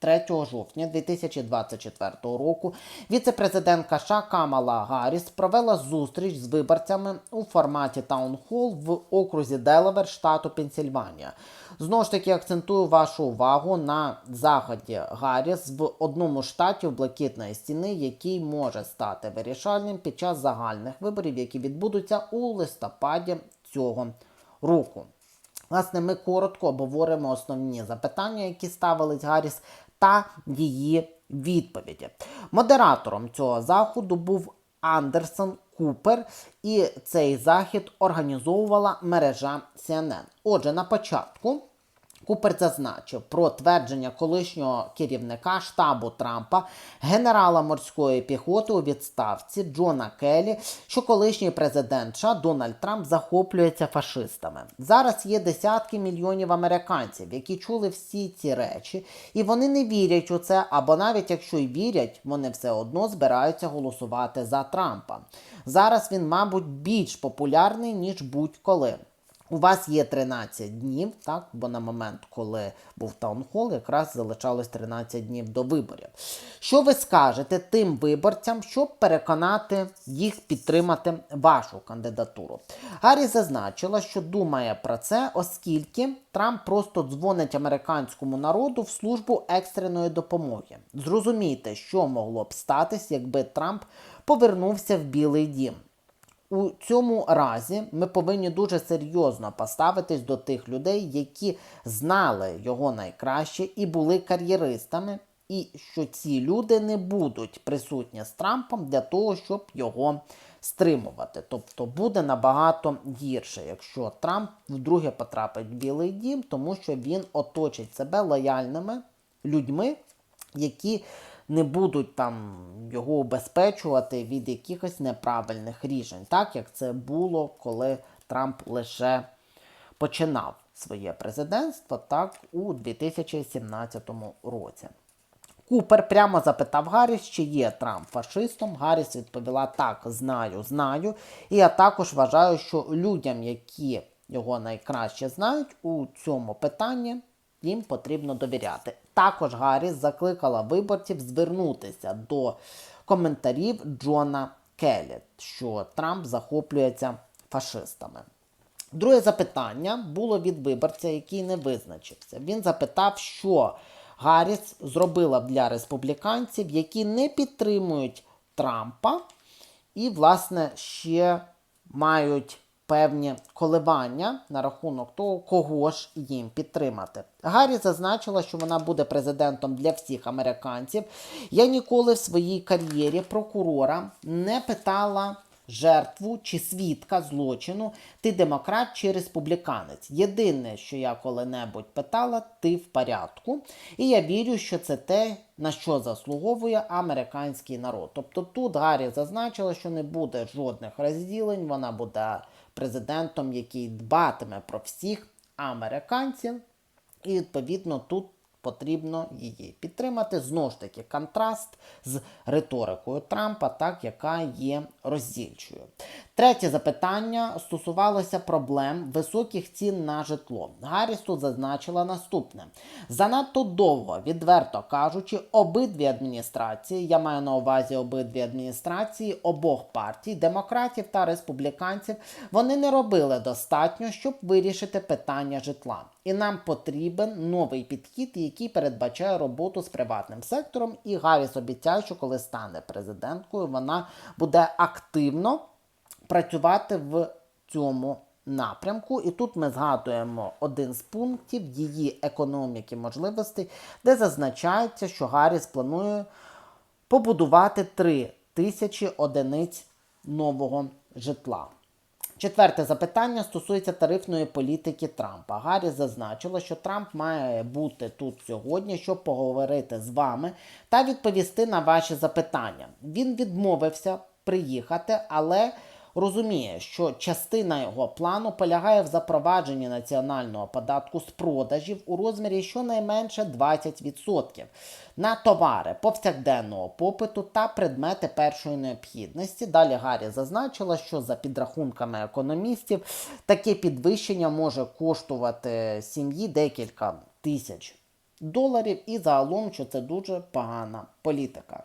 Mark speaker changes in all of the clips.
Speaker 1: 3 жовтня 2024 року віце-президентка США Камала Гарріс провела зустріч з виборцями у форматі таунхол в окрузі Делавер, штату Пенсільванія. Знову ж таки акцентую вашу увагу на заході Гарріс в одному штаті блакитної стіни, який може стати вирішальним під час загальних виборів, які відбудуться у листопаді цього року. Власне, ми коротко обговоримо основні запитання, які ставились Гарріс, та її відповіді. Модератором цього заходу був Андерсон Купер, і цей захід організовувала мережа CNN. Отже, на початку. Купер зазначив про твердження колишнього керівника штабу Трампа, генерала морської піхоти у відставці Джона Келлі, що колишній президент США Дональд Трамп захоплюється фашистами. Зараз є десятки мільйонів американців, які чули всі ці речі, і вони не вірять у це, або навіть якщо й вірять, вони все одно збираються голосувати за Трампа. Зараз він, мабуть, більш популярний ніж будь-коли. У вас є 13 днів, так? Бо на момент, коли був таунхол, якраз залишалось 13 днів до виборів. Що ви скажете тим виборцям, щоб переконати їх підтримати вашу кандидатуру? Гаррі зазначила, що думає про це, оскільки Трамп просто дзвонить американському народу в службу екстреної допомоги. Зрозумійте, що могло б статись, якби Трамп повернувся в Білий Дім. У цьому разі ми повинні дуже серйозно поставитись до тих людей, які знали його найкраще і були кар'єристами, і що ці люди не будуть присутні з Трампом для того, щоб його стримувати. Тобто буде набагато гірше, якщо Трамп вдруге потрапить в Білий Дім, тому що він оточить себе лояльними людьми, які не будуть там його убезпечувати від якихось неправильних рішень, так як це було, коли Трамп лише починав своє президентство так у 2017 році. Купер прямо запитав Гарріс, чи є Трамп фашистом. Гарріс відповіла: так, знаю, знаю. І я також вважаю, що людям, які його найкраще знають, у цьому питанні їм потрібно довіряти. Також Гарріс закликала виборців звернутися до коментарів Джона Келлі, що Трамп захоплюється фашистами. Друге запитання було від виборця, який не визначився. Він запитав, що Гарріс зробила для республіканців, які не підтримують Трампа, і, власне, ще мають певні коливання на рахунок того, кого ж їм підтримати. Гаррі зазначила, що вона буде президентом для всіх американців. Я ніколи в своїй кар'єрі прокурора не питала. Жертву чи свідка злочину, ти демократ чи республіканець. Єдине, що я коли-небудь питала, ти в порядку. І я вірю, що це те, на що заслуговує американський народ. Тобто тут Гаррі зазначила, що не буде жодних розділень, вона буде президентом, який дбатиме про всіх американців, і відповідно тут потрібно її підтримати. Знову ж таки, контраст з риторикою Трампа, так, яка є роздільчою. Третє запитання стосувалося проблем високих цін на житло. Гарріс тут зазначила наступне: занадто довго, відверто кажучи, обидві адміністрації, я маю на увазі обидві адміністрації обох партій, демократів та республіканців, вони не робили достатньо, щоб вирішити питання житла. І нам потрібен новий підхід, який передбачає роботу з приватним сектором. І Гарріс обіцяє, що коли стане президенткою, вона буде активно працювати в цьому напрямку. І тут ми згадуємо один з пунктів її економіки можливостей, де зазначається, що Гарріс планує побудувати 3 тисячі одиниць нового житла. Четверте запитання стосується тарифної політики Трампа. Гаррі зазначила, що Трамп має бути тут сьогодні, щоб поговорити з вами та відповісти на ваші запитання. Він відмовився приїхати, але розуміє, що частина його плану полягає в запровадженні національного податку з продажів у розмірі щонайменше 20% на товари повсякденного попиту та предмети першої необхідності. Далі Гаррі зазначила, що за підрахунками економістів таке підвищення може коштувати сім'ї декілька тисяч доларів, і загалом, що це дуже погана політика.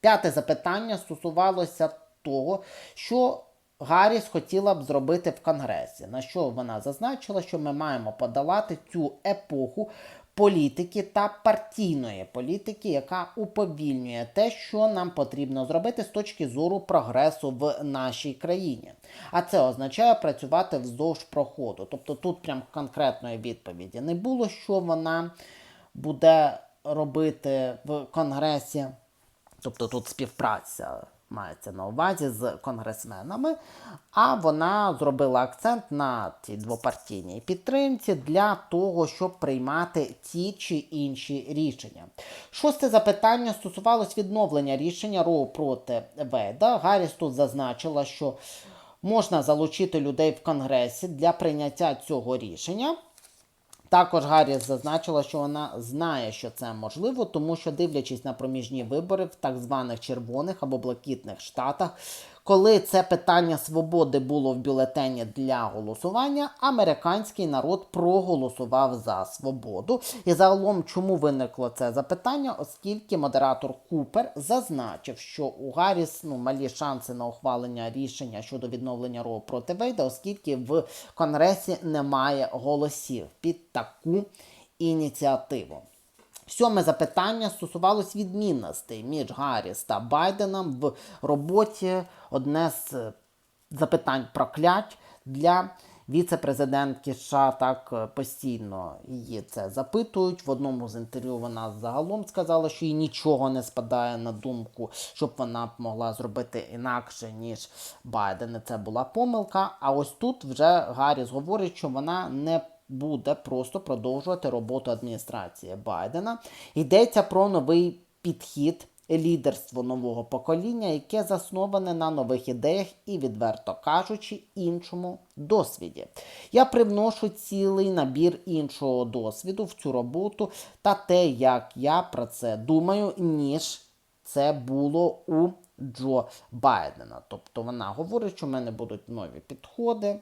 Speaker 1: П'яте запитання стосувалося того, що Гарріс хотіла б зробити в Конгресі, на що вона зазначила, що ми маємо подолати цю епоху політики та партійної політики, яка уповільнює те, що нам потрібно зробити з точки зору прогресу в нашій країні. А це означає працювати вздовж проходу. Тобто тут прям конкретної відповіді не було, що вона буде робити в Конгресі. Тобто тут співпраця мається на увазі з конгресменами, а вона зробила акцент на цій двопартійній підтримці для того, щоб приймати ті чи інші рішення. Шосте запитання стосувалось відновлення рішення Роу проти Вейда. Гарріс тут зазначила, що можна залучити людей в Конгресі для прийняття цього рішення. Також Гарріс зазначила, що вона знає, що це можливо, тому що, дивлячись на проміжні вибори в так званих червоних або блакитних штатах, коли це питання свободи було в бюлетені для голосування, американський народ проголосував за свободу. І загалом, чому виникло це запитання? Оскільки модератор Купер зазначив, що у Гарріс ну, малі шанси на ухвалення рішення щодо відновлення Роу проти Вейда, оскільки в Конгресі немає голосів під таку ініціативу. Сьоме запитання стосувалось відмінностей між Гарріс та Байденом в роботі. Одне з е, запитань проклять для віце-президентки США так е, постійно її це запитують. В одному з інтерв'ю вона загалом сказала, що їй нічого не спадає на думку, щоб вона могла зробити інакше, ніж Байден. Це була помилка. А ось тут вже Гарріс говорить, що вона не буде просто продовжувати роботу адміністрації Байдена. Йдеться про новий підхід. Лідерство нового покоління, яке засноване на нових ідеях і, відверто кажучи, іншому досвіді. Я привношу цілий набір іншого досвіду в цю роботу та те, як я про це думаю, ніж це було у Джо Байдена. Тобто вона говорить, що в мене будуть нові підходи,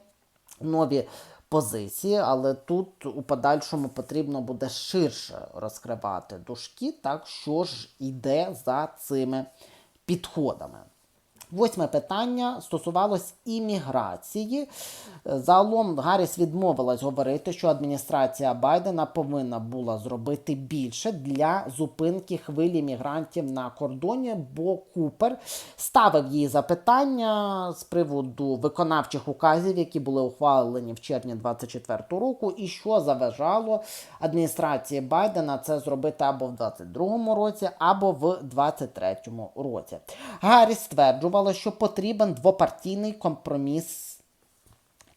Speaker 1: нові позиції, але тут у подальшому потрібно буде ширше розкривати дужки, так що ж йде за цими підходами. Восьме питання стосувалось імміграції. Загалом Гарріс відмовилась говорити, що адміністрація Байдена повинна була зробити більше для зупинки хвилі мігрантів на кордоні, бо Купер ставив їй запитання з приводу виконавчих указів, які були ухвалені в червні 2024 року, і що заважало адміністрації Байдена це зробити або в 2022 році, або в 2023 році. Гарріс стверджував, що потрібен двопартійний компроміс.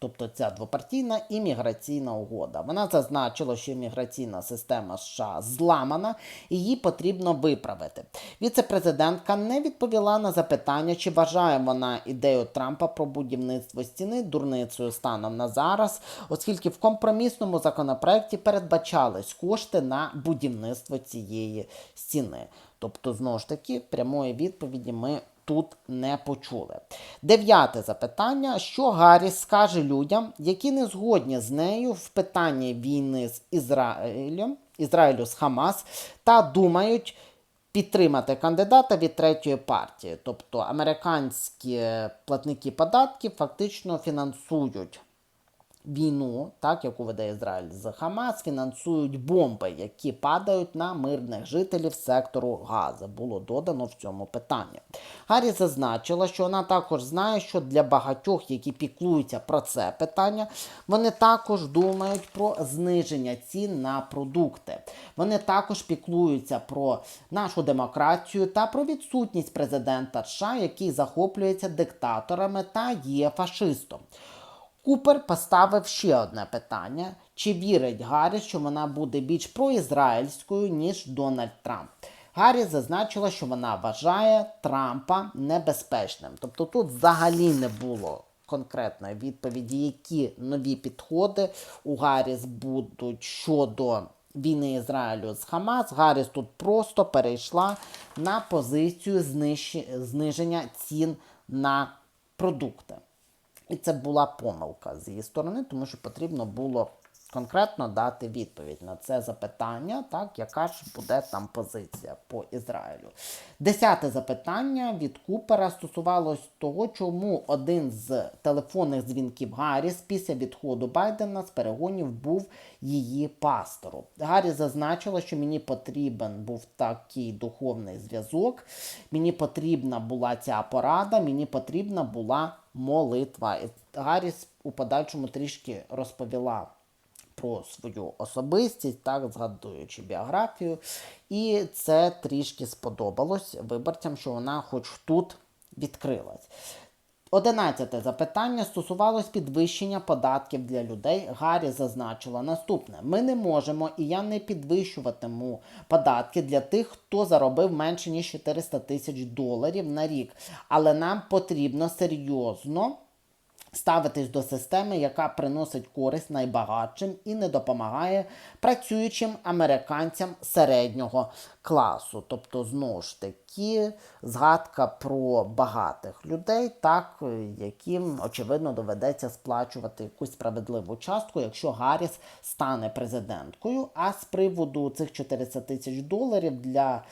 Speaker 1: Тобто ця двопартійна імміграційна угода. Вона зазначила, що імміграційна система США зламана і її потрібно виправити. Віце-президентка не відповіла на запитання, чи вважає вона ідею Трампа про будівництво стіни дурницею станом на зараз, оскільки в компромісному законопроекті передбачались кошти на будівництво цієї стіни. Тобто, знову ж таки, прямої відповіді ми тут не почули. Дев'яте запитання: що Гарріс скаже людям, які не згодні з нею в питанні війни з Ізраїлем, Ізраїлю з Хамас, та думають. Підтримати кандидата від третьої партії, тобто американські платники податків фактично фінансують війну, так яку веде Ізраїль з Хамас, фінансують бомби, які падають на мирних жителів сектору Гази. Було додано в цьому питанні. Гаррі зазначила, що вона також знає, що для багатьох, які піклуються про це питання, вони також думають про зниження цін на продукти. Вони також піклуються про нашу демократію та про відсутність президента США, який захоплюється диктаторами та є фашистом. Купер поставив ще одне питання: чи вірить Гаррі, що вона буде більш проізраїльською, ніж Дональд Трамп? Гарріс зазначила, що вона вважає Трампа небезпечним. Тобто тут взагалі не було конкретної відповіді, які нові підходи у Гарріс будуть щодо війни Ізраїлю з Хамас. Гарріс тут просто перейшла на позицію знищ- зниження цін на продукти. І це була помилка з її сторони, тому що потрібно було конкретно дати відповідь на це запитання, так, яка ж буде там позиція по Ізраїлю. Десяте запитання від Купера стосувалось того, чому один з телефонних дзвінків Гарріс після відходу Байдена з перегонів був її пастором. Гарріс зазначила, що мені потрібен був такий духовний зв'язок, мені потрібна була ця порада, мені потрібна була молитва. І Гарріс у подальшому трішки розповіла про свою особистість, так, згадуючи біографію. І це трішки сподобалось виборцям, що вона хоч тут відкрилась. Одинадцяте запитання стосувалось підвищення податків для людей. Гаррі зазначила наступне: ми не можемо і я не підвищуватиму податки для тих, хто заробив менше ніж 400 тисяч доларів на рік. Але нам потрібно серйозно ставитись до системи, яка приносить користь найбагатшим і не допомагає працюючим американцям середнього класу. Тобто, знову ж таки, згадка про багатих людей, так, яким, очевидно, доведеться сплачувати якусь справедливу частку, якщо Гарріс стане президенткою. А з приводу цих 400 тисяч доларів для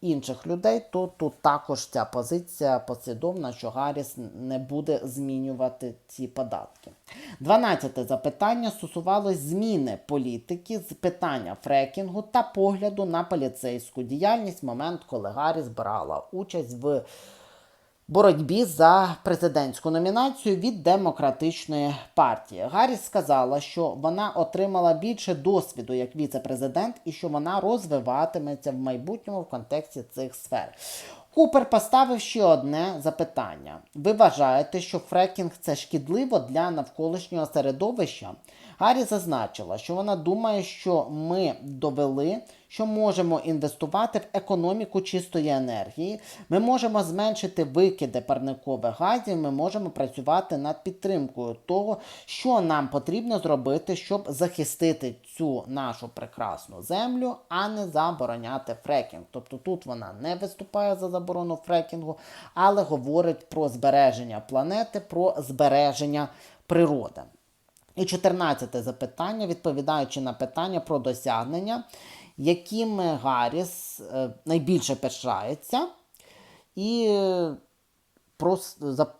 Speaker 1: інших людей, то тут також ця позиція послідовна, що Гарріс не буде змінювати ці податки. Дванадцяте запитання стосувалось зміни політики з питання фрекінгу та погляду на поліцейську діяльність в момент, коли Гарріс брала участь в боротьбі за президентську номінацію від демократичної партії. Гарріс сказала, що вона отримала більше досвіду як віце-президент і що вона розвиватиметься в майбутньому в контексті цих сфер. Купер поставив ще одне запитання. Ви вважаєте, що фрекінг це шкідливо для навколишнього середовища? Гаррі зазначила, що вона думає, що ми довели, що можемо інвестувати в економіку чистої енергії, ми можемо зменшити викиди парникових газів, ми можемо працювати над підтримкою того, що нам потрібно зробити, щоб захистити цю нашу прекрасну землю, а не забороняти фрекінг. Тобто тут вона не виступає за заборону фрекінгу, але говорить про збереження планети, про збереження природи. І 14 запитання, відповідаючи на питання про досягнення, якими Гарріс е, найбільше пишається, і е,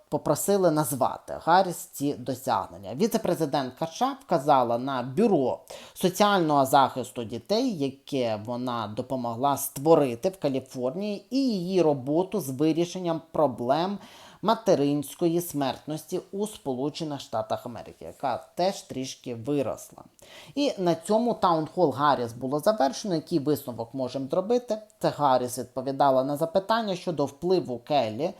Speaker 1: попросили назвати Гарріс ці досягнення. Віце-президентка США вказала на бюро соціального захисту дітей, яке вона допомогла створити в Каліфорнії, і її роботу з вирішенням проблем материнської смертності у Сполучених Штатах Америки, яка теж трішки виросла. І на цьому таунхол Гарріс було завершено. Який висновок можемо зробити? Це Гарріс відповідала на запитання щодо впливу Келлі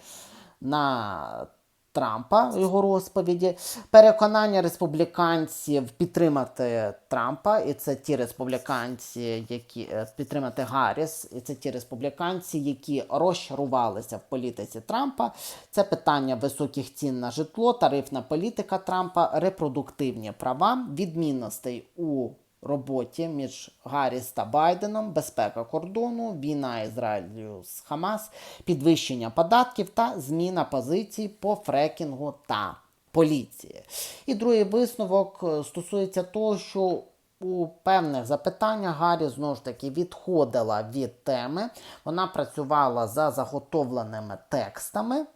Speaker 1: на Трампа його розповіді, переконання республіканців підтримати Трампа, і це ті республіканці, які е, підтримати Гарріс, і це ті республіканці, які розчарувалися в політиці Трампа. Це питання високих цін на житло, тарифна політика Трампа, репродуктивні права, відмінностей у роботі між Гарріс та Байденом, безпека кордону, війна Ізраїлю з Хамас, підвищення податків та зміна позицій по фрекінгу та поліції. І другий висновок е, стосується того, що у певних запитаннях Гаррі знову ж таки відходила від теми. Вона працювала за заготовленими текстами.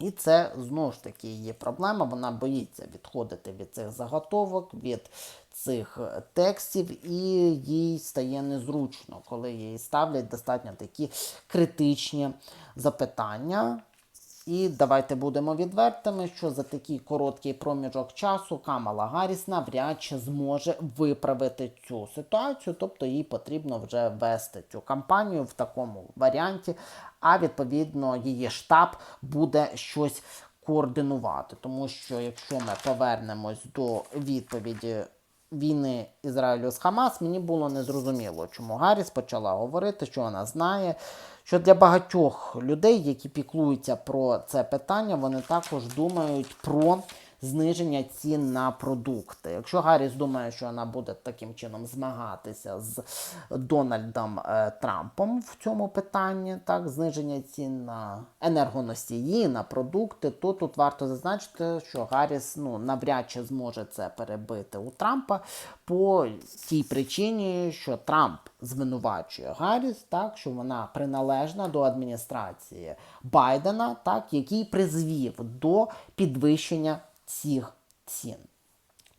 Speaker 1: І це знову ж таки її проблема. Вона боїться відходити від цих заготовок, від цих е, текстів, і їй стає незручно, коли їй ставлять достатньо такі критичні запитання. І давайте будемо відвертими, що за такий короткий проміжок часу Камала Гарріс навряд чи зможе виправити цю ситуацію, тобто їй потрібно вже вести цю кампанію в такому варіанті, а відповідно її штаб буде щось координувати. Тому що якщо ми повернемось до відповіді війни Ізраїлю з Хамас, мені було незрозуміло, чому Гарріс почала говорити, що вона знає. Що для багатьох людей, які піклуються про це питання, вони також думають про зниження цін на продукти. Якщо Гарріс думає, що вона буде таким чином змагатися з Дональдом е, Трампом в цьому питанні, так, зниження цін на енергоносії, на продукти, то тут варто зазначити, що Гарріс ну, навряд чи зможе це перебити у Трампа по тій причині, що Трамп звинувачує Гарріс, так, що вона приналежна до адміністрації Байдена, так, який призвів до підвищення цих цін.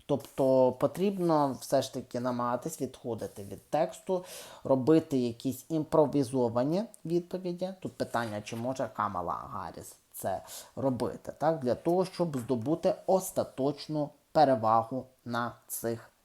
Speaker 1: Тобто потрібно все ж таки намагатись відходити від тексту, робити якісь імпровізовані відповіді. Тут питання, чи може Камала Гарріс це робити, так? для того, щоб здобути остаточну перевагу на цих